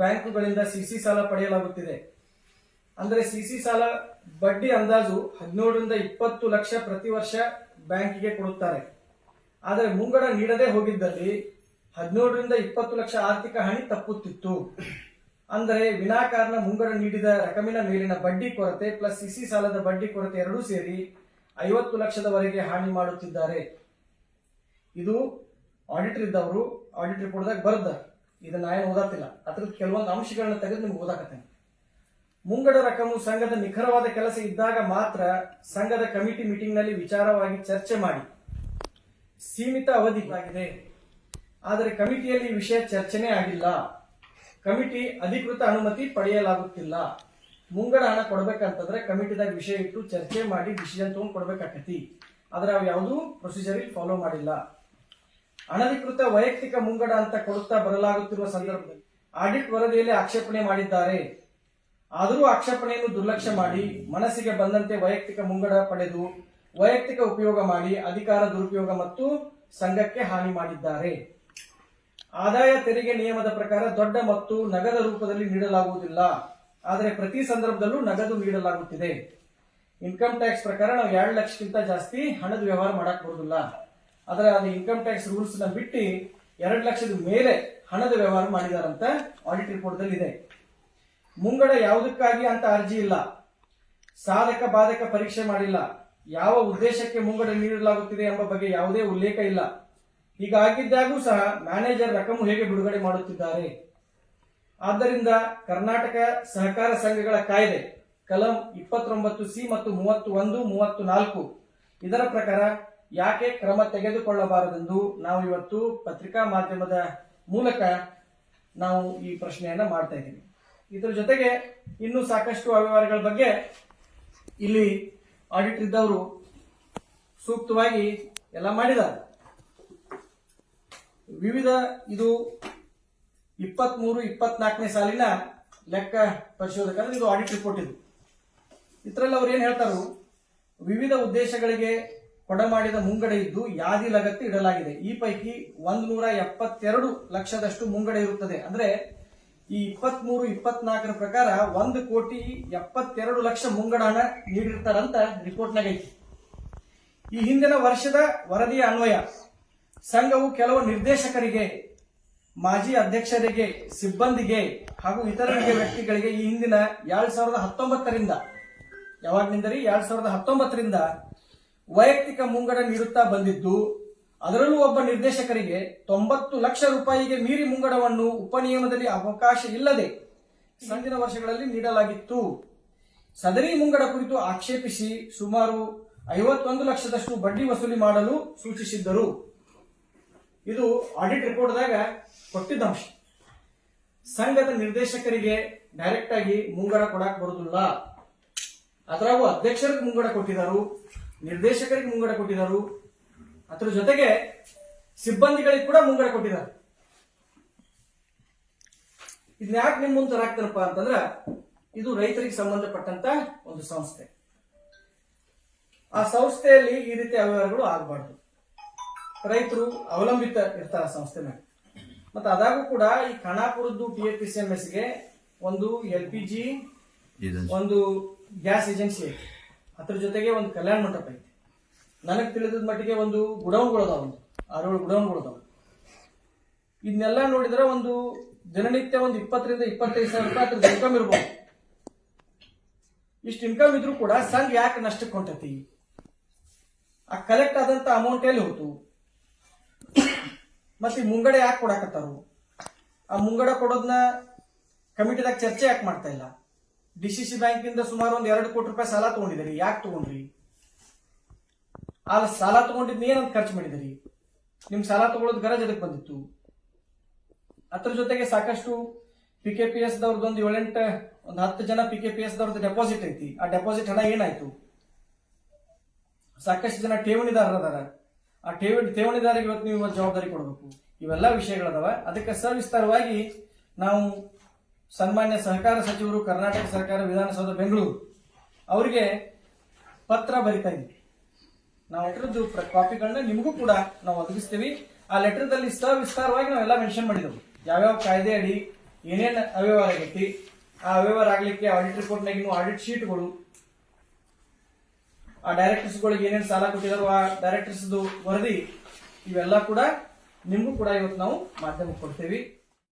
ಬ್ಯಾಂಕುಗಳಿಂದ ಸಿಸಿ ಸಾಲ ಪಡೆಯಲಾಗುತ್ತಿದೆ. ಅಂದರೆ ಸಿಸಿ ಸಾಲ ಬಡ್ಡಿ ಅಂದಾಜು ಹದಿನೇಳರಿಂದ ಇಪ್ಪತ್ತು ಲಕ್ಷ ಪ್ರತಿ ವರ್ಷ ಬ್ಯಾಂಕಿಗೆ ಕೊಡುತ್ತಾರೆ. ಆದರೆ ಮುಂಗಡ ನೀಡದೇ ಹೋಗಿದ್ದಲ್ಲಿ ಹದಿನೇಳರಿಂದ ಇಪ್ಪತ್ತು ಲಕ್ಷ ಆರ್ಥಿಕ ಹಾನಿ ತಪ್ಪುತ್ತಿತ್ತು. ಅಂದರೆ ವಿನಾಕಾರಣ ಮುಂಗಡ ನೀಡಿದ ರಕಮಿನ ಮೇಲಿನ ಬಡ್ಡಿ ಕೊರತೆ ಪ್ಲಸ್ ಸಿಸಿ ಸಾಲದ ಬಡ್ಡಿ ಕೊರತೆ ಎರಡೂ ಸೇರಿ ಐವತ್ತು ಲಕ್ಷದವರೆಗೆ ಹಾನಿ ಮಾಡುತ್ತಿದ್ದಾರೆ. ಇದು ಆಡಿಟರ್ ಇದ್ದವರು ಆಡಿಟ್ ರಿಪೋರ್ಟ್ದಾಗ ಬರ್ದ ಇದನ್ನ ಏನು ಓದಾತಿಲ್ಲ. ಅದ್ರ ಕೆಲವೊಂದು ಅಂಶಗಳನ್ನ ತೆಗೆದು ನಿಮ್ಗೆ ಓದಾಕತ್ತೇನೆ. ಮುಂಗಡ ರಕಮು ಸಂಘದ ನಿಖರವಾದ ಕೆಲಸ ಇದ್ದಾಗ ಮಾತ್ರ ಸಂಘದ ಕಮಿಟಿ ಮೀಟಿಂಗ್ನಲ್ಲಿ ವಿಚಾರವಾಗಿ ಚರ್ಚೆ ಮಾಡಿ. ಸೀಮಿತ ಅವಧಿಗಾಗಿದೆ ಆದರೆ ಕಮಿಟಿಯಲ್ಲಿ ಈ ವಿಷಯ ಚರ್ಚೆನೇ ಆಗಿಲ್ಲ. ಕಮಿಟಿ ಅಧಿಕೃತ ಅನುಮತಿ ಪಡೆಯಲಾಗುತ್ತಿಲ್ಲ. ಮುಂಗಡ ಹಣ ಕೊಡ್ಬೇಕಂತಂದ್ರೆ ಕಮಿಟಿದಾಗ ವಿಷಯ ಇಟ್ಟು ಚರ್ಚೆ ಮಾಡಿ ಡಿಸಿಷನ್ ತಗೊಂಡು ಕೊಡ್ಬೇಕಾಕತಿ ಆದ್ರೆ ಅವು ಯಾವುದೂ ಪ್ರೊಸೀಜರ್ ಫಾಲೋ ಮಾಡಿಲ್ಲ. ಅನಧಿಕೃತ ವೈಯಕ್ತಿಕ ಮುಂಗಡ ಅಂತ ಕೊಡುತ್ತಾ ಬರಲಾಗುತ್ತಿರುವ ಸಂದರ್ಭದಲ್ಲಿ ಆಡಿಟ್ ವರದಿಯಲ್ಲಿ ಆಕ್ಷೇಪಣೆ ಮಾಡಿದ್ದಾರೆ. ಆದರೂ ಆಕ್ಷೇಪಣೆಯನ್ನು ದುರ್ಲಕ್ಷ್ಯ ಮಾಡಿ ಮನಸ್ಸಿಗೆ ಬಂದಂತೆ ವೈಯಕ್ತಿಕ ಮುಂಗಡ ಪಡೆದು ವೈಯಕ್ತಿಕ ಉಪಯೋಗ ಮಾಡಿ ಅಧಿಕಾರ, ದುರುಪಯೋಗ ಮತ್ತು ಸಂಘಕ್ಕೆ ಹಾನಿ ಮಾಡಿದ್ದಾರೆ. ಆದಾಯ ತೆರಿಗೆ ನಿಯಮದ ಪ್ರಕಾರ ದೊಡ್ಡ ಮತ್ತು ನಗದ ರೂಪದಲ್ಲಿ ನೀಡಲಾಗುವುದಿಲ್ಲ. ಆದರೆ ಪ್ರತಿ ಸಂದರ್ಭದಲ್ಲೂ ನಗದು ನೀಡಲಾಗುತ್ತಿದೆ. ಇನ್ಕಮ್ ಟ್ಯಾಕ್ಸ್ ಪ್ರಕಾರ ನಾವು ಎರಡು ಲಕ್ಷಕ್ಕಿಂತ ಜಾಸ್ತಿ ಹಣದ ವ್ಯವಹಾರ ಮಾಡಕ್ ಬರುದಿಲ್ಲ ಆದರೆ ಅದು ಇನ್ಕಮ್ ಟ್ಯಾಕ್ಸ್ ರೂಲ್ಸ್ನ ಬಿಟ್ಟು ಎರಡು ಲಕ್ಷದ ಮೇಲೆ ಹಣದ ವ್ಯವಹಾರ ಮಾಡಿದಾರಂತ ಆಡಿಟ್ ರಿಪೋರ್ಟ್ ದಲ್ಲಿ ಇದೆ ಮುಂಗಡ ಯಾವುದಕ್ಕಾಗಿ ಅಂತ ಅರ್ಜಿ ಇಲ್ಲ. ಸಾಧಕ ಬಾಧಕ ಪರೀಕ್ಷೆ ಮಾಡಿಲ್ಲ. ಯಾವ ಉದ್ದೇಶಕ್ಕೆ ಮುಂಗಡ ನೀಡಲಾಗುತ್ತಿದೆ ಎಂಬ ಬಗ್ಗೆ ಯಾವುದೇ ಉಲ್ಲೇಖ ಇಲ್ಲ. ಹೀಗಾಗಿದ್ದಾಗೂ ಸಹ ಮ್ಯಾನೇಜರ್ ರಕಮು ಹೇಗೆ ಬಿಡುಗಡೆ ಮಾಡುತ್ತಿದ್ದಾರೆ? ಆದ್ದರಿಂದ ಕರ್ನಾಟಕ ಸಹಕಾರ ಸಂಘಗಳ ಕಾಯ್ದೆ, ಕಲಂ ಇಪ್ಪತ್ತೊಂಬತ್ತು ಸಿ ಮತ್ತು ಮೂವತ್ತು ಒಂದು ಮೂವತ್ತು ನಾಲ್ಕು ಇದರ ಪ್ರಕಾರ ಯಾಕೆ ಕ್ರಮ ತೆಗೆದುಕೊಳ್ಳಬಾರದೆಂದು ನಾವು ಇವತ್ತು ಪತ್ರಿಕಾ ಮಾಧ್ಯಮದ ಮೂಲಕ ನಾವು ಈ ಪ್ರಶ್ನೆಯನ್ನ ಮಾಡ್ತಾ ಇದ್ದೀವಿ. ಇದರ ಜೊತೆಗೆ ಇನ್ನೂ ಸಾಕಷ್ಟು ಅವ್ಯವಹಾರಗಳ ಬಗ್ಗೆ ಇಲ್ಲಿ ಆಡಿಟ್ ಇದ್ದವರು ಸೂಕ್ತವಾಗಿ ಎಲ್ಲ ಮಾಡಿದ್ದಾರೆ. ವಿವಿಧ ಇದು ಇಪ್ಪತ್ಮೂರು, ಇಪ್ಪತ್ನಾಲ್ಕನೇ ಸಾಲಿನ ಲೆಕ್ಕ ಪರಿಶೋಧಕ ಇದು ಆಡಿಟ್ ರಿಪೋರ್ಟ್ ಇದು. ಇದರಲ್ಲಿ ಅವ್ರು ಏನ್ ಹೇಳ್ತಾರೋ, ವಿವಿಧ ಉದ್ದೇಶಗಳಿಗೆ ಕೊಡಮಾಡಿದ ಮುಂಗಡ ಇದ್ದು ಯಾದಿ ಲಗತ್ತಿ ಇಡಲಾಗಿದೆ. ಈ ಪೈಕಿ ಒಂದ್ ನೂರ ಎಪ್ಪತ್ತೆರಡು ಲಕ್ಷದಷ್ಟು ಮುಂಗಡ ಇರುತ್ತದೆ. ಅಂದ್ರೆ ಈ ಇಪ್ಪತ್ಮೂರು, ಇಪ್ಪತ್ನಾಲ್ಕರ ಪ್ರಕಾರ ಒಂದು ಕೋಟಿ ಎಪ್ಪತ್ತೆರಡು ಲಕ್ಷ ಮುಂಗಡ ಹಣ ನೀಡಿರ್ತಾರಂತ ರಿಪೋರ್ಟ್ನಾಗ ಐತಿ. ಈ ಹಿಂದಿನ ವರ್ಷದ ವರದಿಯ ಅನ್ವಯ, ಸಂಘವು ಕೆಲವು ನಿರ್ದೇಶಕರಿಗೆ, ಮಾಜಿ ಅಧ್ಯಕ್ಷರಿಗೆ, ಸಿಬ್ಬಂದಿಗೆ ಹಾಗೂ ಇತರರಿಗೆ ವ್ಯಕ್ತಿಗಳಿಗೆ ಈ ಹಿಂದಿನ ಎರಡ್ ಸಾವಿರದ ಹತ್ತೊಂಬತ್ತರಿಂದ, ಯಾವಾಗಿನಿಂದರಿ? ಎರಡ್ ಸಾವಿರದ ಹತ್ತೊಂಬತ್ತರಿಂದ ವೈಯಕ್ತಿಕ ಮುಂಗಡ ನೀಡುತ್ತಾ ಬಂದಿದ್ದು, ಅದರಲ್ಲೂ ಒಬ್ಬ ನಿರ್ದೇಶಕರಿಗೆ ತೊಂಬತ್ತು ಲಕ್ಷ ರೂಪಾಯಿಗೆ ಮೀರಿ ಮುಂಗಡವನ್ನು ಉಪನಿಯಮದಲ್ಲಿ ಅವಕಾಶ ಇಲ್ಲದೆ ಸಂದಿನ ವರ್ಷಗಳಲ್ಲಿ ನೀಡಲಾಗಿತ್ತು. ಸದರಿ ಮುಂಗಡ ಕುರಿತು ಆಕ್ಷೇಪಿಸಿ ಸುಮಾರು ಐವತ್ತೊಂದು ಲಕ್ಷದಷ್ಟು ಬಡ್ಡಿ ವಸೂಲಿ ಮಾಡಲು ಸೂಚಿಸಿದ್ದರು. ಇದು ಆಡಿಟ್ ರಿಪೋರ್ಟ್ದಾಗ ಕೊಟ್ಟಿದ್ದ ಅಂಶ. ಸಂಘದ ನಿರ್ದೇಶಕರಿಗೆ ಡೈರೆಕ್ಟ್ ಆಗಿ ಮುಂಗಡ ಕೊಡಕ್ ಬರುದಿಲ್ಲ. ಅದರಾಗೂ ಅಧ್ಯಕ್ಷರಿಗೆ ಮುಂಗಡ ಕೊಟ್ಟಿದ್ದಾರೆ. ನಿರ್ದೇಶಕರಿಗೆ ಮುಂಗಡ ಕೊಟ್ಟಿದ್ದಾರೆ. ಅದರ ಜೊತೆಗೆ ಸಿಬ್ಬಂದಿಗಳಿಗೆ ಕೂಡ ಮುಂಗಡ ಕೊಟ್ಟಿದ್ದಾರೆ. ಇದನ್ನ ಯಾಕೆ ನಿಮ್ಮ ಮುಂದೆ ಹಾಕ್ತಾರಪ್ಪ ಅಂತಂದ್ರ ಇದು ರೈತರಿಗೆ ಸಂಬಂಧಪಟ್ಟಂತ ಒಂದು ಸಂಸ್ಥೆ. ಆ ಸಂಸ್ಥೆಯಲ್ಲಿ ಈ ರೀತಿ ಅವ್ಯವಹಾರಗಳು ಆಗಬಾರ್ದು. ರೈತರು ಅವಲಂಬಿತ ಇರ್ತಾರೆ ಸಂಸ್ಥೆ ಮೇಲೆ ಮತ್ತೆ ಅದಾಗೂ ಕೂಡ ಈ ಕಣಾಪುರದ್ದು P A P C M ಎಸ್ಗೆ ಒಂದು ಎಲ್ ಪಿ ಜಿ ಒಂದು ಗ್ಯಾಸ್ ಏಜೆನ್ಸಿ ಐತಿ. ಅದ್ರ ಜೊತೆಗೆ ಒಂದು ಕಲ್ಯಾಣ ಮಂಟಪ ಐತಿ. ನನಗೆ ತಿಳಿದ ಮಟ್ಟಿಗೆ ಒಂದು ಗುಡೌನ್ಗಳದಾವ ಒಂದು ಆರೇಳು ಗುಡೌನ್ಗಳದಾವ ಇದನ್ನೆಲ್ಲ ನೋಡಿದ್ರೆ ಒಂದು ದಿನನಿತ್ಯ ಒಂದು ಇಪ್ಪತ್ತರಿಂದ ಇಪ್ಪತ್ತೈದು ಸಾವಿರ ರೂಪಾಯಿ ಅದ್ರ ಇನ್ಕಮ್ ಇರ್ಬೋದು. ಇಷ್ಟು ಇನ್ಕಮ್ ಇದ್ರೂ ಕೂಡ ಸಂಘ ಯಾಕೆ ನಷ್ಟಕ್ಕೆ ಹೊಂಟತಿ? ಆ ಕಲೆಕ್ಟ್ ಆದಂತ ಅಮೌಂಟ್ ಎಲ್ಲಿ ಹೋಯ್ತು ಮತ್ತೆ ಮುಂಗಡ ಯಾಕೆ ಕೊಡಾಕತ್ತಾರು? ಆ ಮುಂಗಡ ಕೊಡೋದನ್ನ ಕಮಿಟಿದಾಗ ಚರ್ಚೆ ಯಾಕೆ ಮಾಡ್ತಾ ಇಲ್ಲ? ಡಿ ಸಿ ಸಿ ಬ್ಯಾಂಕಿಂದ ಸುಮಾರು ಒಂದ್ ಎರಡು ಕೋಟಿ ರೂಪಾಯಿ ಸಾಲ ತಗೊಂಡಿದ್ದೀರಿ. ಯಾಕೆ ತಗೊಂಡ್ರಿ? ಆ ಸಾಲ ತಗೊಂಡಿದ್ನ ಏನಂತ ಖರ್ಚು ಮಾಡಿದಿರಿ ನಿಮ್ ಸಾಲ ತಗೊಳ್ಳೋದು ಗರಜ್ ಅದಕ್ಕೆ ಬಂದಿತ್ತು? ಅದ್ರ ಜೊತೆಗೆ ಸಾಕಷ್ಟು ಪಿ ಕೆ ಪಿ ಎಸ್ ದವ್ರದ್ದು ಒಂದು ಏಳೆಂಟು, ಒಂದು ಹತ್ತು ಜನ ಪಿ ಕೆ ಪಿ ಎಸ್ ದವ್ರದ್ದು ಡೆಪಾಸಿಟ್ ಐತಿ. ಆ ಡೆಪಾಸಿಟ್ ಹಣ ಏನಾಯ್ತು? ಸಾಕಷ್ಟು ಜನ ಠೇವಣಿದಾರರದಾರ ಆ ಠೇವಣಿ, ಠೇವಣಿದಾರಿಗೆ ಇವತ್ತು ನೀವು ಜವಾಬ್ದಾರಿ ಕೊಡಬೇಕು. ಇವೆಲ್ಲ ವಿಷಯಗಳದಾವ. ಅದಕ್ಕೆ ಸವಿಸ್ತಾರವಾಗಿ ನಾವು ಸನ್ಮಾನ್ಯ ಸಹಕಾರ ಸಚಿವರು ಕರ್ನಾಟಕ ಸರ್ಕಾರ ವಿಧಾನಸೌಧ ಬೆಂಗಳೂರು ಅವರಿಗೆ ಪತ್ರ ಬರಿತಾ ಇದ್ದೀವಿ ನಾವು ಲೆಟರ್ದು ಕಾಪಿಗಳನ್ನ ನಿಮಗೂ ಕೂಡ ನಾವು ಒದಗಿಸ್ತೀವಿ. ಆ ಲೆಟರ್ದಲ್ಲಿ ಸವಿಸ್ತಾರವಾಗಿ ನಾವೆಲ್ಲ ಮೆನ್ಷನ್ ಮಾಡಿದೆವು. ಯಾವ್ಯಾವ ಕಾಯ್ದೆ ಅಡಿ, ಏನೇನು ಅವ್ಯವಹಾರ ಆಗೈತಿ, ಆ ಅವ್ಯವಹಾರ ಆಗ್ಲಿಕ್ಕೆ ಆಡಿಟ್ ರಿಪೋರ್ಟ್ನಾಗ ಇನ್ನು ಆಡಿಟ್ ಶೀಟ್ಗಳು ಆ ಡೈರೆಕ್ಟರ್ಸ್ ಗಳಿಗೆ ಏನೇನು ಸಾಲ ಕೊಟ್ಟಿದಾರೋ ಆ ಡೈರೆಕ್ಟರ್ಸ್ದು ವರದಿ, ಇವೆಲ್ಲ ಕೂಡ ನಿಮಗೂ ಕೂಡ ಇವತ್ತು ನಾವು ಮಾಧ್ಯಮಕ್ಕೆ ಕೊಡ್ತೇವೆ.